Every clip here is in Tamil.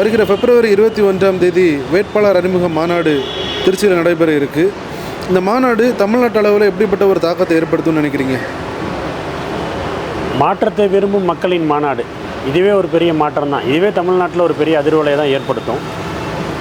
வருகிற பிப்ரவரி இருபத்தி ஒன்றாம் தேதி வேட்பாளர் அறிமுக மாநாடு திருச்சியில் நடைபெற இருக்கு. இந்த மாநாடு தமிழ்நாட்டு அளவில் எப்படிப்பட்ட ஒரு தாக்கத்தை ஏற்படுத்தும்னு நினைக்கிறீங்க? மாற்றத்தை விரும்பும் மக்களின் மாநாடு. இதுவே ஒரு பெரிய மாற்றம் தான். இதுவே தமிழ்நாட்டில் ஒரு பெரிய அதிர்வலையை தான் ஏற்படுத்தும்.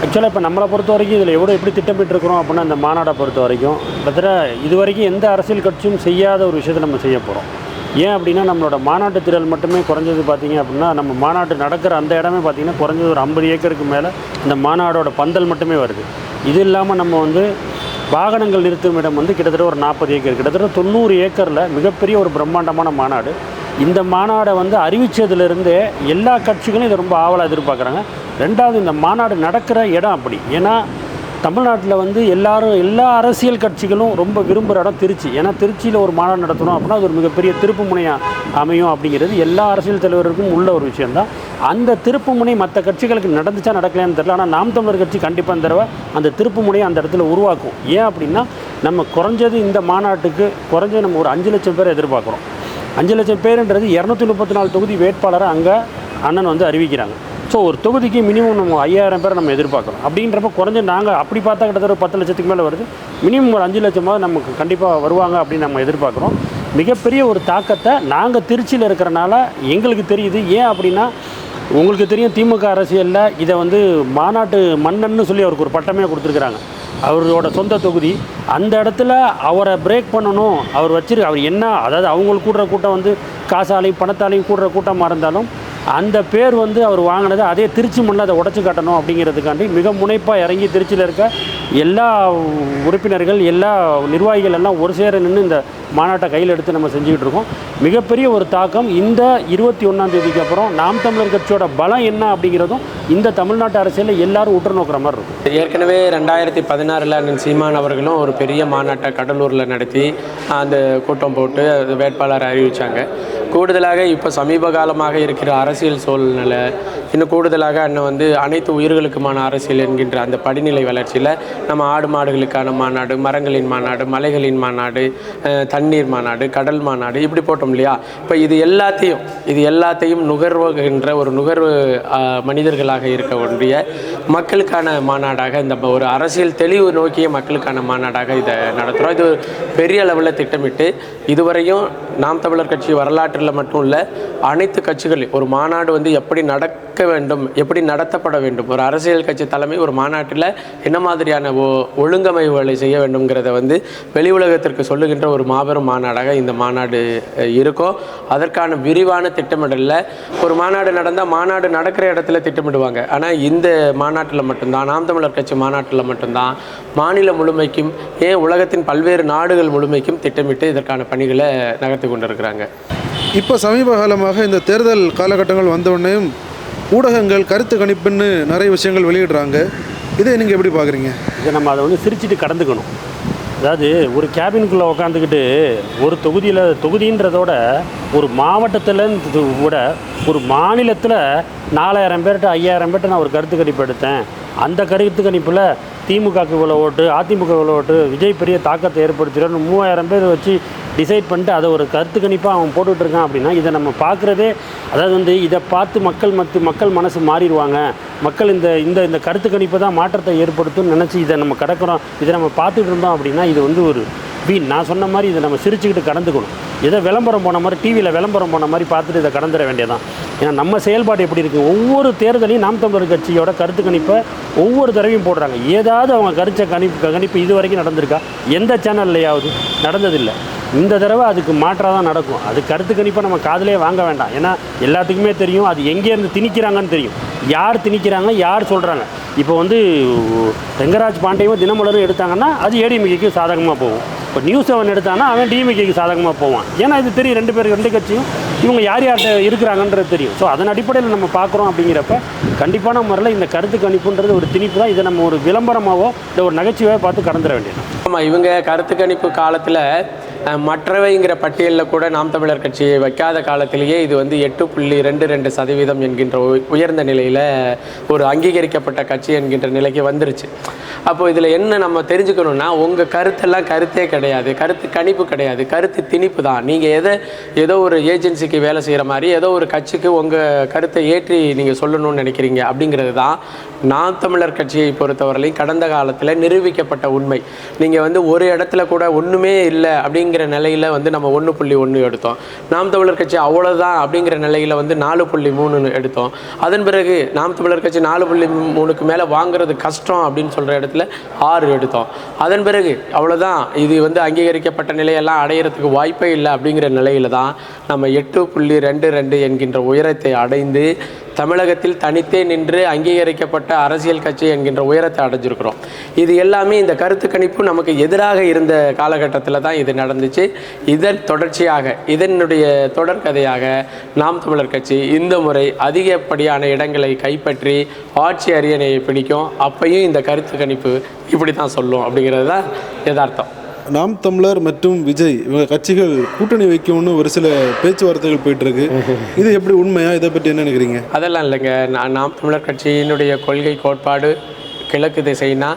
ஆக்சுவலாக இப்போ நம்மளை பொறுத்த வரைக்கும் இதில் எவ்வளோ எப்படி திட்டமிட்டிருக்கிறோம் அப்படின்னா இந்த மாநாடை பொறுத்த வரைக்கும் கிட்டத்தட்ட இது வரைக்கும் எந்த அரசியல் கட்சியும் செய்யாத ஒரு விஷயத்தை நம்ம செய்ய போகிறோம் ஏன் அப்படின்னா நம்மளோட மாநாட்டு திரள் மட்டுமே குறைஞ்சது பார்த்திங்க அப்படின்னா நம்ம மாநாட்டு நடக்கிற அந்த இடமே பார்த்தீங்கன்னா குறைஞ்சது ஒரு ஐம்பது ஏக்கருக்கு மேலே இந்த மாநாடோட பந்தல் மட்டுமே வருது. இது இல்லாமல் நம்ம வந்து வாகனங்கள் நிறுத்தும் இடம் வந்து கிட்டத்தட்ட ஒரு நாற்பது ஏக்கர் கிட்டத்தட்ட தொண்ணூறு ஏக்கரில் மிகப்பெரிய ஒரு பிரம்மாண்டமான மாநாடு. இந்த மாநாடை வந்து அறிவித்ததுலேருந்தே எல்லா கட்சிகளும் இதை ரொம்ப ஆவலாக எதிர்பார்க்குறாங்க. ரெண்டாவது இந்த மாநாடு நடக்கிற இடம் அப்படி. ஏன்னா தமிழ்நாட்டில் வந்து எல்லாரும் எல்லா அரசியல் கட்சிகளும் ரொம்ப விரும்புகிற இடம் திருச்சி. ஏன்னா திருச்சியில் ஒரு மாநாடு நடத்தணும் அப்படின்னா அது ஒரு மிகப்பெரிய திருப்பு முனையாக அமையும் அப்படிங்கிறது எல்லா அரசியல் தலைவருக்கும் உள்ள ஒரு விஷயந்தான் அந்த திருப்பு முனை மற்ற கட்சிகளுக்கு நடந்துச்சா நடக்கலையான்னு தெரியல. ஆனால் நாம் தமிழர் கட்சி கண்டிப்பாக இந்த தடவை அந்த திருப்பு முனையை அந்த இடத்துல உருவாக்கும். ஏன் அப்படின்னா நம்ம குறைஞ்சது இந்த மாநாட்டுக்கு குறைஞ்சது நம்ம ஒரு அஞ்சு லட்சம் பேர் எதிர்பார்க்குறோம். அஞ்சு லட்சம் பேருன்றது இரநூத்தி முப்பத்தி நாலு தொகுதி வேட்பாளரை அங்கே அண்ணன் வந்து அறிவிக்கிறாங்க. ஸோ ஒரு தொகுதிக்கு மினிமம் நம்ம ஐயாயிரம் பேர் நம்ம எதிர்பார்க்குறோம் அப்படின்றப்ப குறைஞ்ச நாங்கள் அப்படி பார்த்தா கிட்டத்தட்ட ஒரு பத்து லட்சத்துக்கு மேலே வருது. மினிமம் ஒரு அஞ்சு லட்சமாவது நமக்கு கண்டிப்பாக வருவாங்க அப்படின்னு நம்ம எதிர்பார்க்குறோம். மிகப்பெரிய ஒரு தாக்கத்தை நாங்கள் திருச்சியில் இருக்கிறனால எங்களுக்கு தெரியுது. ஏன் அப்படின்னா உங்களுக்கு தெரியும் திமுக அரசியலில் இதை வந்து மாநாட்டு மன்னன்னு சொல்லி அவருக்கு ஒரு பட்டமே கொடுத்துருக்குறாங்க. அவரோட சொந்த தொகுதி. அந்த இடத்துல அவரை பிரேக் பண்ணணும். அவர் வச்சிரு அவர் என்ன அதாவது அவங்களுக்கு கூடுற கூட்டம் வந்து காசாலையும் பணத்தாலையும் கூடுற கூட்டமாக இருந்தாலும் அந்த பேர் வந்து அவர் வாங்கினது அதே திருச்சி மண்ணில் அதை உடச்சி காட்டணும் அப்படிங்கிறதுக்காண்டி மிக முனைப்பாக இறங்கி திருச்சியில் இருக்க எல்லா உறுப்பினர்கள் எல்லா நிர்வாகிகள் எல்லாம் ஒரு சேர நின்று இந்த மாநாட்டை கையில் எடுத்து நம்ம செஞ்சுக்கிட்டு இருக்கோம். மிகப்பெரிய ஒரு தாக்கம் இந்த இருபத்தி ஒன்றாம் தேதிக்கு அப்புறம் நாம் தமிழர் கட்சியோட பலம் என்ன அப்படிங்கிறதும் இந்த தமிழ்நாட்டு அரசியலில் எல்லாரும் உற்று நோக்கிற மாதிரி இருக்கும். ஏற்கனவே ரெண்டாயிரத்தி பதினாறில் அண்ணன் சீமான் அவர்களும் ஒரு பெரிய மாநாட்டை கடலூரில் நடத்தி அந்த கூட்டம் போட்டு வேட்பாளர் அறிவித்தாங்க கூடுதலாக இப்போ சமீப காலமாக இருக்கிற அரசியல் சூழ்நிலை இன்னும் கூடுதலாக அண்ணன் வந்து அனைத்து உயிர்களுக்குமான அரசியல் என்கின்ற அந்த படிநிலை வளர்ச்சியில் நம்ம ஆடு மாடுகளுக்கான மாநாடு மரங்களின் மாநாடு மலைகளின் மாநாடு தண்ணீர் மாநாடு கடல் மாநாடு இப்படி போட்டோம் இல்லையா? இப்போ இது எல்லாத்தையும் இது எல்லாத்தையும் நுகர்வுகின்ற ஒரு நுகர்வு மனிதர்களாக இருக்க ஒன்றிய மக்களுக்கான மாநாடாக இந்த ஒரு அரசியல் தெளிவு நோக்கிய மக்களுக்கான மாநாடாக இதை நடத்துகிறோம் இது பெரிய அளவில் திட்டமிட்டு இதுவரையும் நாம் தமிழர் கட்சி வரலாற்று வரலாற்றில் மட்டும் இல்லை அனைத்து கட்சிகளையும் ஒரு மாநாடு வந்து எப்படி நடக்க வேண்டும் எப்படி நடத்தப்பட வேண்டும் ஒரு அரசியல் கட்சி தலைமை ஒரு மாநாட்டில் என்ன மாதிரியான ஒ ஒழுங்கமைவுகளை செய்ய வேண்டும்ங்கிறத வந்து வெளி உலகத்திற்கு சொல்லுகின்ற ஒரு மாபெரும் மாநாடாக இந்த மாநாடு இருக்கும். அதற்கான விரிவான திட்டமிடலில் ஒரு மாநாடு நடந்தால் மாநாடு நடக்கிற இடத்துல திட்டமிடுவாங்க. ஆனால் இந்த மாநாட்டில் மட்டும்தான் நாம் தமிழர் கட்சி மாநாட்டில் மட்டும்தான் மாநிலம் முழுமைக்கும் ஏன் உலகத்தின் பல்வேறு நாடுகள் முழுமைக்கும் திட்டமிட்டு இதற்கான பணிகளை நகர்த்தி கொண்டிருக்கிறாங்க. இப்போ சமீப காலமாக இந்த தேர்தல் காலகட்டங்கள் வந்தவுடனேயும் ஊடகங்கள் கருத்து கணிப்புன்னு நிறைய விஷயங்கள் வெளியிடுறாங்க. இதை நீங்கள் எப்படி பார்க்குறீங்க? இதை நம்ம அதை வந்து சிரிச்சிட்டு கடந்துக்கணும். அதாவது ஒரு கேபின்குள்ளே உட்காந்துக்கிட்டு ஒரு தொகுதியில் தொகுதின்றதோட ஒரு மாவட்டத்தில் விட ஒரு மாநிலத்தில் நாலாயிரம் பேர்கிட்ட ஐயாயிரம் பேர்கிட்ட நான் ஒரு கருத்து கணிப்பு எடுத்தேன். அந்த கருத்து கணிப்பில் திமுகவுக்கு இவ்வளோ ஓட்டு அதிமுக இவ்வளோ ஓட்டு விஜய் பெரிய தாக்கத்தை ஏற்படுத்திடும் மூவாயிரம் பேர் வச்சு டிசைட் பண்ணிட்டு அதை ஒரு கருத்து கணிப்பாக அவன் போட்டுட்ருக்கான் அப்படின்னா இதை நம்ம பார்க்குறதே அதாவது வந்து இதை பார்த்து மக்கள் மத்து மக்கள் மனசு மாறிடுவாங்க. மக்கள் இந்த இந்த இந்த கருத்து கணிப்பு தான் மாற்றத்தை ஏற்படுத்தும்னு நினச்சி இதை நம்ம கடக்கிறோம் இதை நம்ம பார்த்துட்டு இருந்தோம் அப்படின்னா இது வந்து ஒரு வீண். நான் சொன்ன மாதிரி இதை நம்ம சிரிச்சுக்கிட்டு கடந்துக்கணும். இதை விளம்பரம் போன மாதிரி டிவியில் விளம்பரம் போன மாதிரி பார்த்துட்டு இதை கடந்துட வேண்டியதான் ஏன்னா நம்ம செயல்பாடு எப்படி இருக்குது ஒவ்வொரு தேர்தலையும் நாம் தமிழர் கட்சியோட கருத்து கணிப்பை ஒவ்வொரு தடவையும் போடுறாங்க. ஏதாவது அவங்க கருத்த கணிப்பு கணிப்பு இது வரைக்கும் நடந்திருக்கா? எந்த சேனல்லையாவது நடந்ததில்லை. இந்த தடவை அதுக்கு மாற்றாக தான் நடக்கும். அது கருத்து கணிப்பை நம்ம காதலே வாங்க வேண்டாம். ஏன்னா எல்லாத்துக்குமே தெரியும் அது எங்கேருந்து திணிக்கிறாங்கன்னு தெரியும். யார் திணிக்கிறாங்க யார் சொல்கிறாங்க இப்போ வந்து ரெங்கராஜ் பாண்டியவும் தினமலரும் எடுத்தாங்கன்னா அது ஏடிஎம்கேக்கு சாதகமாக போகும். இப்போ நியூஸ் செவன் எடுத்தாங்கன்னா அவன் டிஎம்கேக்கு சாதகமாக போவான். ஏன்னா இது தெரியும் ரெண்டு பேர் ரெண்டு கட்சியும் இவங்க யார் யார்கிட்ட இருக்கிறாங்கன்றது தெரியும். ஸோ அதன் அடிப்படையில் நம்ம பார்க்குறோம் அப்படிங்கிறப்ப கண்டிப்பான முறையில் இந்த கருத்து கணிப்புன்றது ஒரு திணிப்பு தான். இதை நம்ம ஒரு விளம்பரமாகவோ இல்லை ஒரு நகைச்சுவையாக பார்த்து கடந்துட வேண்டியது ஆமாம் இவங்க கருத்து கணிப்பு காலத்தில் மற்றவைங்கிற பட்டியலில் கூட நாம் தமிழர் கட்சியை வைக்காத காலத்திலேயே இது வந்து எட்டு புள்ளி ரெண்டு ரெண்டு சதவீதம் என்கின்ற உ- உயர்ந்த நிலையில் ஒரு அங்கீகரிக்கப்பட்ட கட்சி என்கின்ற நிலைக்கு வந்துருச்சு. அப்போது இதில் என்ன நம்ம தெரிஞ்சுக்கணும்னா உங்கள் கருத்தெல்லாம் கருத்தே கிடையாது. கருத்து கணிப்பு கிடையாது. கருத்து திணிப்பு தான். நீங்கள் எதை ஏதோ ஒரு ஏஜென்சிக்கு வேலை செய்கிற மாதிரி ஏதோ ஒரு கட்சிக்கு உங்கள் கருத்தை ஏற்றி நீங்கள் சொல்லணும்னு நினைக்கிறீங்க அப்படிங்கிறது தான் நாம் தமிழர் கட்சியை பொறுத்தவரையிலையும் கடந்த காலத்தில் நிரூபிக்கப்பட்ட உண்மை. நீங்கள் வந்து ஒரு இடத்துல கூட ஒன்றுமே இல்லை அப்படிங்கிற நிலையில் வந்து நம்ம ஒன்று புள்ளி ஒன்று எடுத்தோம். நாம் தமிழர் கட்சி அவ்வளோதான் அப்படிங்கிற நிலையில் வந்து நாலு புள்ளி மூணுன்னு எடுத்தோம். அதன் பிறகு நாம் தமிழர் கட்சி நாலு புள்ளி மூணுக்கு மேலே வாங்குறது கஷ்டம் அப்படின்னு சொல்கிற இடத்துல ஆறு எடுத்தோம். அதன் பிறகு அவ்வளோதான் இது வந்து அங்கீகரிக்கப்பட்ட நிலையெல்லாம் அடையிறதுக்கு வாய்ப்பே இல்லை அப்படிங்கிற நிலையில தான் நம்ம எட்டு புள்ளி ரெண்டு ரெண்டு என்கின்ற உயரத்தை அடைந்து தமிழகத்தில் தனித்தே நின்று அங்கீகரிக்கப்பட்ட அரசியல் கட்சி என்கின்ற உயரத்தை அடைஞ்சிருக்கிறோம். இது எல்லாமே இந்த கருத்து கணிப்பு நமக்கு எதிராக இருந்த காலகட்டத்தில் தான் இது நடந்துச்சு. இதன் தொடர்ச்சியாக இதனுடைய தொடர்கதையாக நாம் தமிழர் கட்சி இந்த முறை அதிகப்படியான இடங்களை கைப்பற்றி ஆட்சி அரியணையை பிடிக்கும். அப்பையும் இந்த கருத்து கணிப்பு இப்படி தான் சொல்லும் அப்படிங்கிறது தான் யதார்த்தம். நாம் தமிழர் மற்றும் விஜய் இவங்க கட்சிகள் கூட்டணி வைக்கும்னு ஒரு சில பேச்சுவார்த்தைகள் போயிட்டு இருக்கு இது எப்படி உண்மையா? இதை பற்றி என்ன நினைக்கிறீங்க? அதெல்லாம் இல்லைங்க. நான் நாம் தமிழர் கட்சியினுடைய கொள்கை கோட்பாடு கிழக்கு திசைனா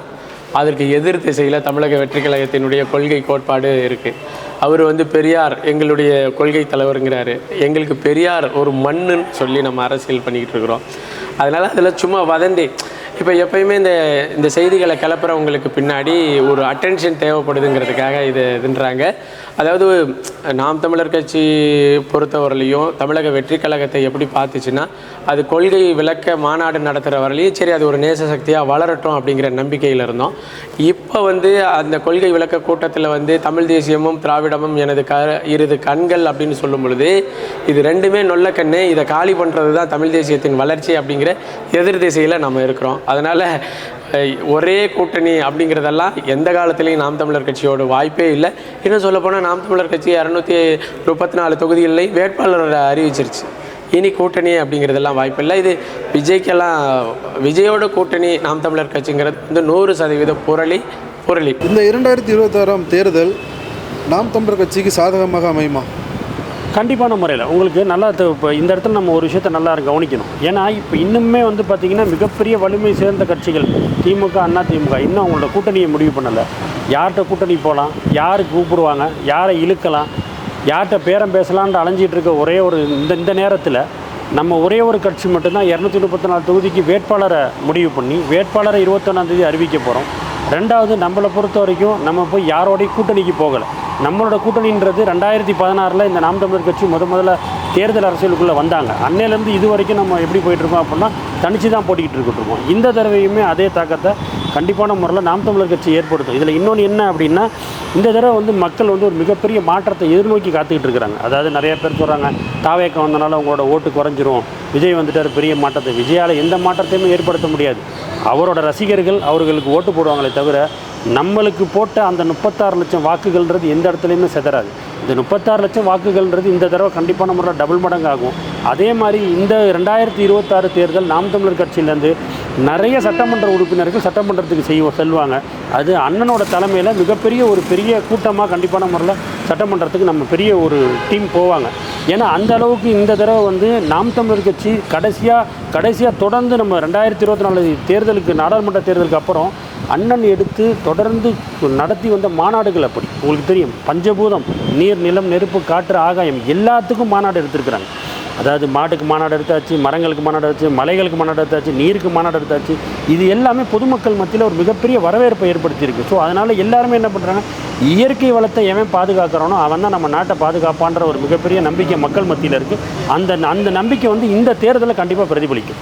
அதற்கு எதிர் திசையில் தமிழக வெற்றி கழகத்தினுடைய கொள்கை கோட்பாடு இருக்குது அவர் வந்து பெரியார் எங்களுடைய கொள்கை தலைவருங்கிறாரு. எங்களுக்கு பெரியார் ஒரு மண்ணுன்னு சொல்லி நம்ம அரசியல் பண்ணிக்கிட்டு இருக்கிறோம். அதனால் அதில் சும்மா வதந்தி. இப்போ எப்பயுமே இந்த இந்த செய்திகளை கிளப்புறவங்களுக்கு பின்னாடி ஒரு அட்டென்ஷன் தேவைப்படுதுங்கிறதுக்காக இது இதுன்றாங்க. அதாவது நாம் தமிழர் கட்சி பொறுத்தவரையிலையும் தமிழக வெற்றி கழகத்தை எப்படி பார்த்துச்சுன்னா அது கொள்கை விளக்க மாநாடு நடத்துகிற வரலையும் சரி அது ஒரு நேச சக்தியாக வளரட்டும் அப்படிங்கிற நம்பிக்கையில் இருந்தோம். இப்போ வந்து அந்த கொள்கை விளக்க கூட்டத்தில் வந்து தமிழ் தேசியமும் திராவிடமும் எனது க இருது கண்கள் அப்படின்னு சொல்லும் பொழுது இது ரெண்டுமே நொல்ல கண்ணு இதை காலி பண்ணுறது தான் தமிழ் தேசியத்தின் வளர்ச்சி அப்படிங்கிற எதிர் திசையில் நம்ம இருக்கிறோம். அதனால் ஒரே கூட்டணி அப்படிங்கிறதெல்லாம் எந்த காலத்துலேயும் நாம் தமிழர் கட்சியோட வாய்ப்பே இல்லை. இன்னும் சொல்லப்போனால் நாம் தமிழர் கட்சி இரநூத்தி முப்பத்தி நாலு தொகுதிகளிலையும் வேட்பாளர் அறிவிச்சிருச்சு. இனி கூட்டணி அப்படிங்கிறதெல்லாம் வாய்ப்பில்லை இது விஜய்க்கெல்லாம் விஜயோட கூட்டணி நாம் தமிழர் கட்சிங்கிறது வந்து நூறு சதவீத புரளி புரளி. இந்த இரண்டாயிரத்தி இருபத்தாறாம் தேர்தல் நாம் தமிழர் கட்சிக்கு சாதகமாக அமையுமா? கண்டிப்பான முறையில். உங்களுக்கு நல்லா இப்போ இந்த இடத்துல நம்ம ஒரு விஷயத்தை நல்லா கவனிக்கணும். ஏன்னா இப்போ இன்னுமே வந்து பார்த்திங்கன்னா மிகப்பெரிய வலிமை சேர்ந்த கட்சிகள் திமுக அண்ணா திமுக இன்னும் அவங்களோட கூட்டணியை முடிவு பண்ணலை. யார்கிட்ட கூட்டணி போகலாம் யார் கூப்பிடுவாங்க? யாரை இழுக்கலாம்? யார்கிட்ட பேரம் பேசலான்ட்டு அலைஞ்சிட்டு இருக்க ஒரே ஒரு இந்த இந்த நேரத்தில் நம்ம ஒரே ஒரு கட்சி மட்டும்தான் இரநூத்தி முப்பத்தி நாலு தொகுதிக்கு வேட்பாளரை முடிவு பண்ணி வேட்பாளரை இருபத்தொன்னாந்தேதி அறிவிக்க போகிறோம் ரெண்டாவது நம்மளை பொறுத்த வரைக்கும் நம்ம போய் யாரோடைய கூட்டணிக்கு போகலை. நம்மளோட கூட்டணின்றது ரெண்டாயிரத்தி பதினாறில் இந்த நாம் தமிழர் கட்சி முத முதல்ல தேர்தல் அரசியலுக்குள்ளே வந்தாங்க. அன்னையிலேருந்து இது வரைக்கும் நம்ம எப்படி போயிட்டுருக்கோம் அப்படின்னா தனிச்சு தான் போட்டிக்கிட்டு இருக்கிட்டு இருக்கோம். இந்த தடவையுமே அதே தாக்கத்தை கண்டிப்பான முறையில் நாம் தமிழர் கட்சி ஏற்படுத்தும். இதில் இன்னொன்று என்ன அப்படின்னா இந்த தடவை வந்து மக்கள் வந்து ஒரு மிகப்பெரிய மாற்றத்தை எதிர்நோக்கி காத்துக்கிட்டு இருக்கிறாங்க. அதாவது நிறைய பேர் சொல்கிறாங்க தாவேக்கம் வந்தனால அவங்களோட ஓட்டு குறைஞ்சிரும். விஜய் வந்துட்டார் பெரிய மாற்றத்தை. விஜயால் எந்த மாற்றத்தையுமே ஏற்படுத்த முடியாது. அவரோட ரசிகர்கள் அவர்களுக்கு ஓட்டு போடுவாங்களே தவிர நம்மளுக்கு போட்ட அந்த முப்பத்தாறு லட்சம் வாக்குகள்ன்றது எந்த இடத்துலையுமே செதறாது. இந்த முப்பத்தாறு லட்சம் வாக்குகள்ன்றது இந்த தடவை கண்டிப்பான முறையில் டபுள் மடங்கு ஆகும் அதே மாதிரி இந்த ரெண்டாயிரத்தி இருபத்தாறு தேர்தல் நாம் தமிழர் கட்சியிலேருந்து நிறைய சட்டமன்ற உறுப்பினர்கள் சட்டமன்றத்துக்கு செய்வோம் செல்வாங்க. அது அண்ணனோட தலைமையில் மிகப்பெரிய ஒரு பெரிய கூட்டமாக கண்டிப்பான முறையில் சட்டமன்றத்துக்கு நம்ம பெரிய ஒரு டீம் போவாங்க. ஏன்னா அந்த அளவுக்கு இந்த தடவை வந்து நாம் தமிழர் கட்சி கடைசியாக கடைசியாக தொடர்ந்து நம்ம ரெண்டாயிரத்தி இருபத்தி நாலு தேர்தலுக்கு நாடாளுமன்ற தேர்தலுக்கு அப்புறம் அண்ணன் எடுத்து தொடர்ந்து நடத்தி வந்த மாநாடுகள் அப்படி. உங்களுக்கு தெரியும் பஞ்சபூதம் நீர் நிலம் நெருப்பு காற்று ஆகாயம் எல்லாத்துக்கும் மாநாடு எடுத்திருக்கிறாங்க. அதாவது மாட்டுக்கு மாநாடு எடுத்தாச்சு மரங்களுக்கு மாநாடு எடுத்தாச்சு மலைகளுக்கு மாநாடு எடுத்தாச்சு நீருக்கு மாநாடு எடுத்தாச்சு. இது எல்லாமே பொதுமக்கள் மத்தியில் ஒரு மிகப்பெரிய வரவேற்பை ஏற்படுத்தியிருக்கு. ஸோ அதனால் எல்லாருமே என்ன பண்ணுறாங்க இயற்கை வளத்தை எவன் பாதுகாக்கிறானோ அவன் தான் நம்ம நாட்டை பாதுகாப்பான்ற ஒரு மிகப்பெரிய நம்பிக்கை மக்கள் மத்தியில் இருக்குது அந்த அந்த நம்பிக்கை வந்து இந்த தேர்தலில் கண்டிப்பாக பிரதிபலிக்கும்.